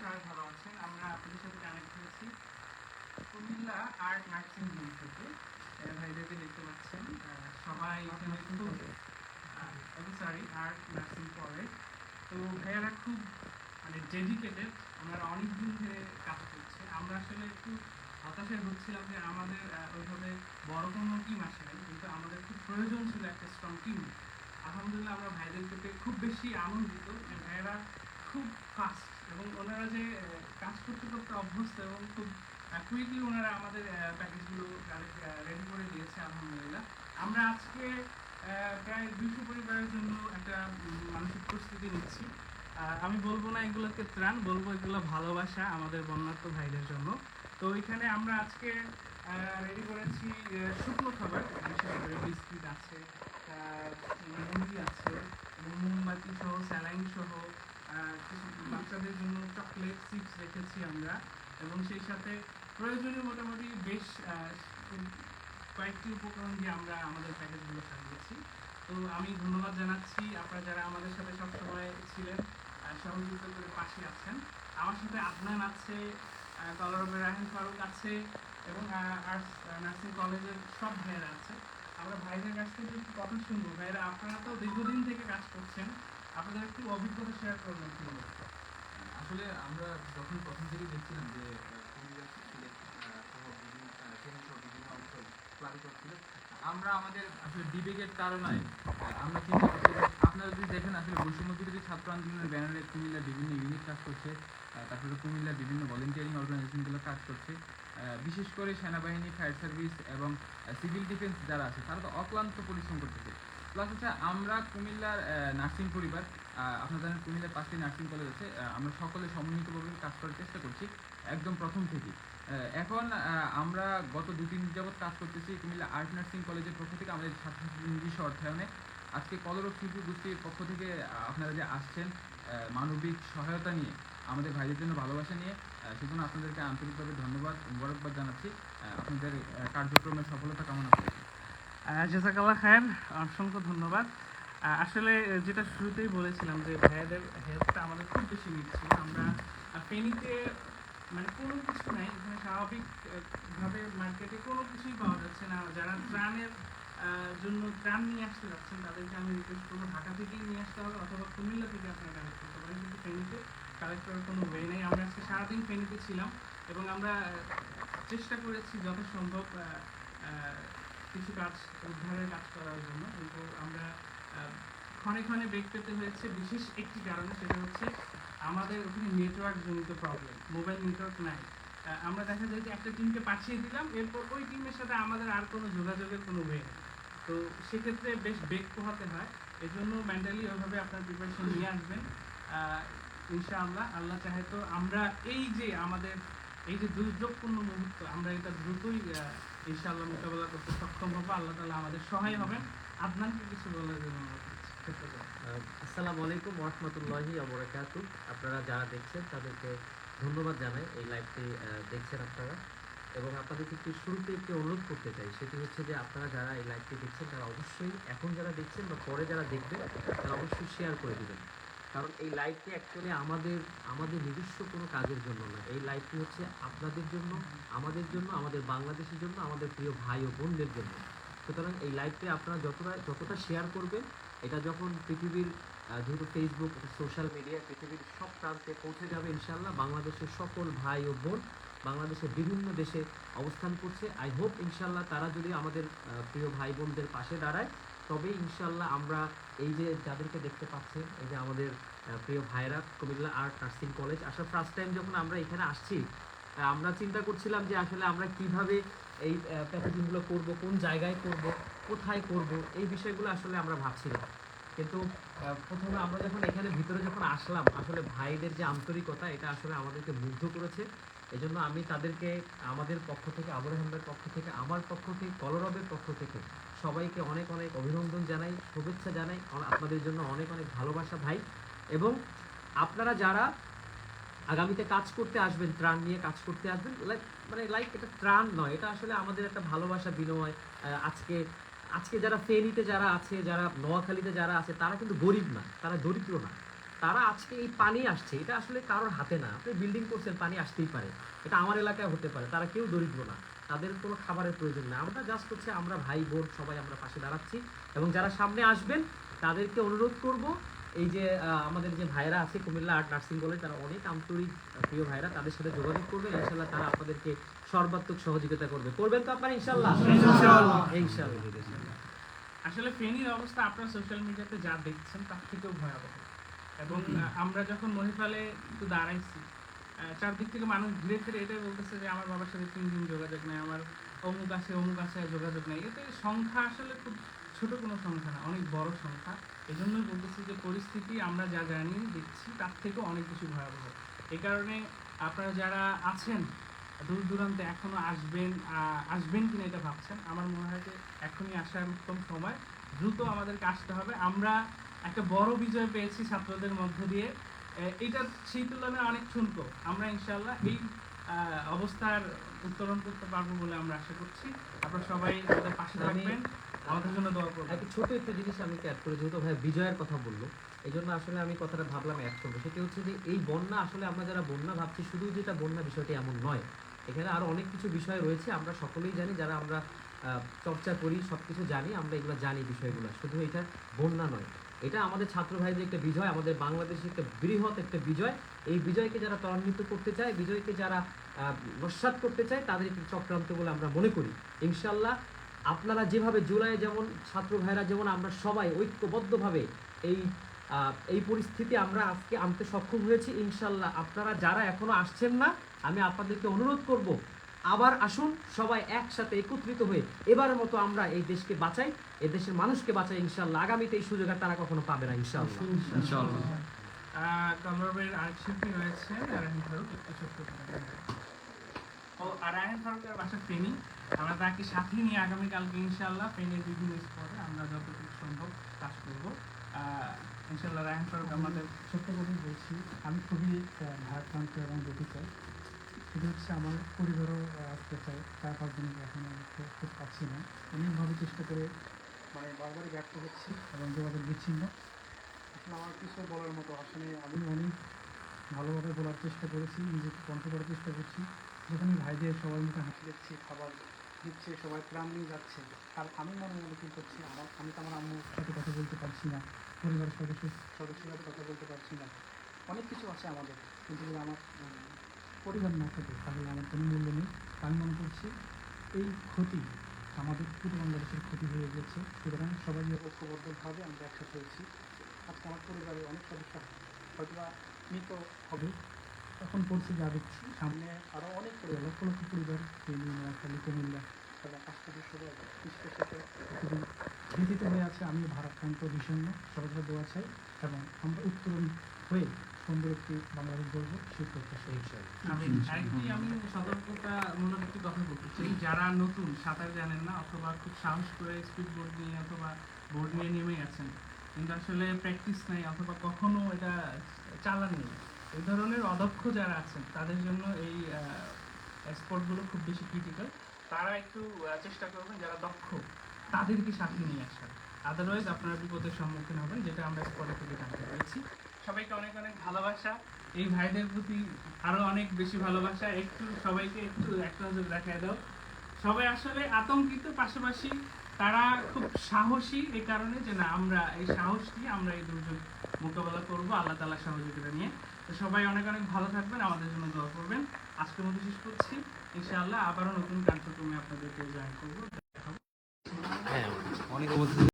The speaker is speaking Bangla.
সবাই ভালো আছেন আমরা আপনাদের সাথে কানেক্ট হয়েছি। কুমিল্লা আর্ট নার্সিং হোম থেকে। ভাইদেরকে দেখতে পাচ্ছেন সবাই এখানে খুব সরি আর্ট নার্সিং কলেজ তো ভাইয়ারা খুব মানে ডেডিকেটেড ওনারা অনেক দিন ধরে কাজ করছে। আমরা আসলে একটু হতাশায় হচ্ছিলাম যে আমাদের ওইভাবে বড় কোনো টিম আসে নাই। কিন্তু আমাদের খুব প্রয়োজন ছিল একটা স্ট্রং টিম আলহামদুলিল্লাহ আমরা ভাইদেরকে পেয়ে খুব বেশি আনন্দিত যে ভাইয়েরা খুব ফাস্ট এবং ওনারা যে কাজ করতে করতে অভ্যস্ত এবং খুব কুইকলি ওনারা আমাদের প্যাকেজগুলো রেডি করে দিয়েছে, আলহামদুলিল্লাহ। আমরা আজকে প্রায় দুইশো পরিবারের জন্য একটা মানসিক প্রস্তুতি নিচ্ছি। আমি বলব না এগুলোকে ত্রাণ, বলব এগুলো ভালোবাসা আমাদের বন্যার্থ ভাইদের জন্য। তো এখানে আমরা আজকে রেডি করেছি শুকনো খাবার বিশেষ করে বিস্কিট আছে মুড়ি আছে মোমবাতি সহ, স্যালাইন সহ কিছু বাচ্চাদের জন্য চকলেট চিপস রেখেছি আমরা। এবং সেই সাথে প্রয়োজনীয় মোটামুটি বেশ কয়েকটি উপকরণ দিয়ে আমরা আমাদের প্যাকেজগুলো সাজিয়েছি। তো আমি ধন্যবাদ জানাচ্ছি আপনারা যারা আমাদের সাথে সবসময় ছিলেন সহযোগিতা করে পাশে আছেন। আমার সাথে আদনান আছে কলরবের রাহেন ফারুক আছে, এবং আর্টস নার্সিং কলেজের সব ভাইয়েরা আছে। আমরা ভাইদের কাছ থেকে একটু কথা শুনব। ভাইয়েরা, আপনারা তো দীর্ঘদিন থেকে কাজ করছেন। আপনাদের একটু অভিজ্ঞতা শেয়ার করবেন কি আসলে আমরা যখন প্রথম থেকে দেখছিলাম যে আমরা আমাদের আসলে বিবেকের তাড়নায় আমরা চিন্তা করছি আপনারা যদি দেখেন, আসলে বৈষম্য বিরোধী ছাত্র আন্দোলনের ব্যানারে কুমিল্লা বিভিন্ন ইউনিট কাজ করছে তারপরে কুমিল্লা বিভিন্ন ভলেন্টিয়ারিং অর্গানাইজেশনগুলো কাজ করছে। বিশেষ করে সেনাবাহিনী ফায়ার সার্ভিস এবং সিভিল ডিফেন্স যারা আছে, তারা তো অক্লান্ত পরিশ্রম করতেছে। প্লাস হচ্ছে আমরা কুমিল্লার নার্সিং পরিবার আপনারা জানেন কুমিল্লার পাঁচটি নার্সিং কলেজ আছে আমরা সকলে সমন্বিতভাবে কাজ করার চেষ্টা করছি, একদম প্রথম থেকে এখন আমরা গত দু তিন যাবৎ কাজ করতেছি কুমিল্লা আর্ট নার্সিং কলেজের পক্ষ থেকে আমাদের ছাত্রছাত্রী নিজস্ব অর্থায়নে আজকে কলরব শিল্পী গোষ্ঠীর পক্ষ থেকে আপনারা যে আসছেন মানবিক সহায়তা নিয়ে, আমাদের ভাইদের জন্য ভালোবাসা নিয়ে সেজন্য আপনাদেরকে আন্তরিকভাবে ধন্যবাদ, মোবারকবাদ জানাচ্ছি। আপনাদের কার্যক্রমের সফলতা কামনা করি। জাজাকাল্লাহ খায়ের অসংখ্য ধন্যবাদ। আসলে যেটা শুরুতেই বলেছিলাম যে ভাইয়াদের হেল্পটা আমাদের খুব বেশি নিচ্ছিল আমরা ফেনীতে মানে কোনো কিছু নাই এখানে স্বাভাবিকভাবে মার্কেটে কোনো কিছুই পাওয়া যাচ্ছে না। যারা ত্রাণের জন্য ত্রাণ নিয়ে আসতে যাচ্ছেন তাদেরকে আমি রিকোয়েস্ট করব ঢাকা থেকেই নিয়ে আসতে হবে অথবা কুমিল্লা থেকে আপনারা কালেক্ট করতে পারেন। কিন্তু ফেনীতে কালেক্ট করার কোনো ওয়ে নেই। আমরা আজকে সারাদিন ফেনীতে ছিলাম এবং আমরা চেষ্টা করেছি যথাসম্ভব আহ, আহ, কিছু কাজ উদ্ধারের কাজ করার জন্য। কিন্তু আমরা ক্ষণে ক্ষণে বেগ পেতে হয়েছে। বিশেষ একটি কারণে সেটা হচ্ছে আমাদের ওখানে নেটওয়ার্ক জনিত প্রবলেম মোবাইল নেটওয়ার্ক নাই। আমরা দেখা যায় যে একটা টিমকে পাঠিয়ে দিলাম, এরপর ওই টিমের সাথে আমাদের আর কোনো যোগাযোগের কোনো ওয়ে নেই। তো সেক্ষেত্রে বেশ বেগ পোহাতে হয়। এজন্য মেন্টালি ওইভাবে আপনার প্রিপারেশন নিয়ে আসবেন। ইনশাআল্লাহ, আল্লাহ চাহে তো আমরা এই যে আমাদের, এই যে দুর্যোগপূর্ণ মুহূর্ত, আমরা এটা দ্রুতই ইনশাআল্লাহ মোকাবেলা করতে সক্ষম হব, আল্লাহ তালা আমাদের সহায় হবেন আপনাকে কিছু বলার জন্য আসসালামু আলাইকুম রহমতুল্লাহি অবরাকাতু আপনারা যারা দেখছেন, তাদেরকে ধন্যবাদ জানাই এই লাইভটি দেখছেন আপনারা। এবং আপনাদেরকে একটু শুরুতে একটি অনুরোধ করতে চাই, সেটি হচ্ছে যে আপনারা যারা এই লাইভটি দেখছেন, তারা অবশ্যই এখন যারা দেখছেন বা পরে যারা দেখবেন, তারা অবশ্যই শেয়ার করে দিবেন। কারণ এই লাইভটি অ্যাকচুয়ালি আমাদের আমাদের নিজস্ব কোনো কাজের জন্য না এই লাইভটি হচ্ছে আপনাদের জন্য, আমাদের জন্য, আমাদের বাংলাদেশের জন্য, আমাদের প্রিয় ভাই ও বোনদের জন্য। সুতরাং এই লাইভটি আপনারা যতটা যতটা শেয়ার করবেন, এটা যখন পৃথিবীর যেহেতু ফেসবুক সোশ্যাল মিডিয়া পৃথিবীর সব প্রান্তে পৌঁছে যাবে ইনশাল্লাহ বাংলাদেশের সকল ভাই ও বোন বাংলাদেশের বিভিন্ন দেশে অবস্থান করছে। আই হোপ ইনশাল্লাহ তারা যদি আমাদের প্রিয় ভাই বোনদের পাশে দাঁড়ায় তবে ইনশাল্লাহ আমরা এই যে যাদেরকে দেখতে পাচ্ছেন, এই যে আমাদের প্রিয় ভাইরা কুমিল্লা আর্ট নার্সিং কলেজ আসলে ফার্স্ট টাইম যখন আমরা এখানে আসছি আমরা চিন্তা করছিলাম যে আসলে আমরা কীভাবে এই প্যাকেজিংগুলো করব, কোন জায়গায় করব, কোথায় করব, এই বিষয়গুলো আসলে আমরা ভাবছিলাম। কিন্তু প্রথমে আমরা যখন এখানে ভিতরে যখন আসলাম, আসলে ভাইদের যে আন্তরিকতা, এটা আসলে আমাদেরকে মুগ্ধ করেছে। এজন্য আমি তাদেরকে, আমাদের পক্ষ থেকে আবর আহমেদের পক্ষ থেকে, আমার পক্ষ থেকে, কলরবের পক্ষ থেকে সবাইকে অনেক অনেক অভিনন্দন জানাই, শুভেচ্ছা জানাই। আপনাদের জন্য অনেক অনেক ভালোবাসা ভাই। এবং আপনারা যারা আগামীতে কাজ করতে আসবেন, ত্রাণ নিয়ে কাজ করতে আসবেন লাইক মানে লাইক এটা ত্রাণ নয়, এটা আসলে আমাদের একটা ভালোবাসা বিনিময়। আজকে আজকে যারা ফেনীতে যারা আছে, যারা নোয়াখালীতে যারা আছে, তারা কিন্তু গরিব না, তারা দরিদ্র না। তারা আজকে এই পানি আসছে এটা আসলে কারোর হাতে না। আপনি বিল্ডিং করছেন পানি আসতেই পারে। এটা আমার এলাকায় হতে পারে। তারা কেউ দরিদ্র না। তাদের কোনো খাবারের প্রয়োজন নেই। আমরা জাস্ট হচ্ছে আমরা ভাই বোন সবাই আমরা পাশে দাঁড়াচ্ছি এবং যারা সামনে আসবেন তাদেরকে অনুরোধ করব এই যে আমাদের যে ভাইরা আছে কুমিল্লা আর্ট নার্সিং কলেজ তারা অনেক আন্তরিক প্রিয় ভাইরা তাদের সাথে যোগাযোগ করবে। ইনশাল্লাহ তারা আপনাদেরকে সর্বাত্মক সহযোগিতা করবে। করবেন তো আপনারা ইনশাল্লাহ ইনশাল্লাহ আসলে ফেনীর অবস্থা আপনার সোশ্যাল মিডিয়াতে যা দেখছেন তার থেকেও ভয়াবহ। এবং আমরা যখন মহিপালে একটু দাঁড়াইছি চারদিক থেকে মানুষ ঘিরে ফিরে এটাই বলতেছে যে আমার বাবার সাথে তিন দিন যোগাযোগ নেই, আমার অমুক আছে অমুক আছে যোগাযোগ নেই। এতে সংখ্যা আসলে খুব ছোট কোনো সংখ্যা না, অনেক বড় সংখ্যা। এই জন্যই বলতেছি যে পরিস্থিতি আমরা যা জানি দেখছি, তার থেকেও অনেক বেশি ভয়াবহ। এই কারণে আপনারা যারা আছেন, দূর দূরান্তে এখনও আসবেন আসবেন কিনা এটা ভাবছেন, আমার মনে হয় যে এখনই আসার উত্তম সময়। দ্রুত আমাদেরকে আসতে হবে। আমরা একটা বড় বিজয় পেয়েছি ছাত্রদের মধ্য দিয়ে। এটা সেই তুলনায় অনেক শুল্ক আমরা ইনশাল্লাহ এই অবস্থার উত্তরণ করতে পারব বলে আমরা আশা করছি। আপনারা সবাই আমাদের পাশে থাকবেন। আমাদের জন্য দোয়া করবেন। একটা ছোট একটা জিনিস আমি অ্যাড করে যেহেতু ভাই বিজয়ের কথা বলল এই জন্য আসলে আমি কথাটা ভাবলাম অ্যাড করব। সেটি হচ্ছে যে এই বন্যা আসলে আমরা যারা বন্যা ভাবছি শুধু যেটা বন্যা বিষয়টি এমন নয় এখানে আরও অনেক কিছু বিষয় রয়েছে। আমরা সকলেই জানি যারা আমরা চর্চা করি সব কিছু জানি আমরা এগুলো জানি বিষয়গুলো। শুধু এটা বন্যা নয়। এটা আমাদের ছাত্র ভাইদের একটা বিজয়, আমাদের বাংলাদেশের একটা বৃহৎ একটা বিজয়। এই বিজয়কে যারা ত্বরান্বিত করতে চায়, বিজয়কে যারা নস্যাৎ করতে চায় তাদের একটি চক্রান্ত বলে আমরা মনে করি। ইনশাল্লাহ আপনারা যেভাবে জুলাই যেমন ছাত্র ভাইরা যেমন আমরা সবাই ঐক্যবদ্ধভাবে এই এই পরিস্থিতি আমরা আজকে আনতে সক্ষম হয়েছি ইনশাল্লাহ আপনারা যারা এখনও আসছেন না, আমি আপনাদেরকে অনুরোধ করব আবার আসুন সবাই একসাথে একত্রিত হয়ে এবারের মতো আমরা এই দেশকে বাঁচাই এই দেশের মানুষকে বাঁচাই ইনশাল্লাহ আগামীতে এই সুযোগ আর তারা কখনো পাবে না ইনশাল্লাহ ইনশাআল্লাহ। আহ, আরেক শিল্পী রয়েছে রায়হান ফারুক একটু ছোট্ট ও আর রায়হান বাসা ফেনী। আমরা তাকে সাথে নিয়ে আগামীকালকে ইনশাল্লাহ ফেনীর বিভিন্ন স্পটে আমরা যতটুকু সম্ভব কাজ করব। আহ, ইনশাল্লাহ ফারুক আমাদের ছোট্ট করে বলছি। আমি খুবই ভারাক্রান্ত এবং দুঃখিত সেটা হচ্ছে আমার পরিবারও আসতে চাই চার পাঁচ দিন এখন খোঁজ পাচ্ছি না। অনেকভাবে চেষ্টা করে মানে বারবার ব্যর্থ হচ্ছি এবং যোগাযোগ বিচ্ছিন্ন। আসলে আমার কিছু বলার মতো আসলে আমি অনেক ভালোভাবে বলার চেষ্টা করেছি, নিজেকে কন্ট্রোল করার চেষ্টা করছি। যখন ভাইদের সবাই মুখে হাসি দেখছি, খাবার দিচ্ছে, সবাই প্রাণ নিয়ে যাচ্ছে। আর আমি মনে মনে কী করছি, আমার, আমি তো আমার আম্মুর সাথে কথা বলতে পারছি না, পরিবারের সদস্য, সদস্যের সাথে কথা বলতে পারছি না। অনেক কিছু আছে আমাদের, কিন্তু আমার পরিবার না থাকে তাহলে আমার কোনো মূল্য নেই। আমি মনে করছি এই ক্ষতি আমাদের পুরো বাংলাদেশের ক্ষতি হয়ে গেছে। সুতরাং সবাই ঐক্যবদ্ধভাবে আমরা একসাথে হয়েছি আজকে আমার পরিবারের অনেক সদস্য হয়তো বা মৃত হবে। এখন পরিস্থিতি যা দেখছি। সামনে আরও অনেক পরিবার লক্ষ লক্ষ পরিবার নোয়াখালী কুমিল্লা। তারা পাঁচটা সবাই ভীতিতে হয়ে আছে। আমি ভারাক্রান্ত বিষণ্ণ। সাথে দোয়া চাই এবং আমরা উত্তরণ হয়ে সুন্দর একটি বাংলাদেশ গড়ব সেই প্রত্যাশা। আমি আরেকটি আমি সতর্কতামূলক একটি কথা বলতে চাই। যারা নতুন সাঁতার জানেন না অথবা খুব সাহস করে স্পিড বোর্ড নিয়ে অথবা বোর্ড নিয়ে নেমে গেছেন কিন্তু আসলে প্র্যাকটিস নাই অথবা কখনো এটা চালান নেই। এই ধরনের অদক্ষ যারা আছেন তাদের জন্য এই স্পোর্টগুলো খুব বেশি ক্রিটিক্যাল তারা একটু চেষ্টা করবেন যারা দক্ষ তাদেরকে সাথে নিয়ে আসার। আদারওয়াইজ আপনারা বিপদের সম্মুখীন হবেন যেটা আমরা স্পটে থেকে জানতে পেরেছি। সবাইকে অনেক অনেক ভালোবাসা। এই ভাইদের প্রতি আরও অনেক বেশি ভালোবাসা। একটু সবাইকে একটু একটা নজর দেখায় দাও। সবাই আসলে আতঙ্কিত পাশাপাশি তারা খুব সাহসী এই কারণে যে না আমরা এই সাহস দিয়ে আমরা এই দুর্যোগ মোকাবেলা করব আল্লাহ তালা সহযোগিতা নিয়ে। তো সবাই অনেক অনেক ভালো থাকবেন আমাদের জন্য দোয়া করবেন। আজকের মতো শেষ করছি। ইনশাআল্লাহ আবারও নতুন কার্যক্রমে আপনাদেরকে জয়েন করব। হ্যাঁ অনেক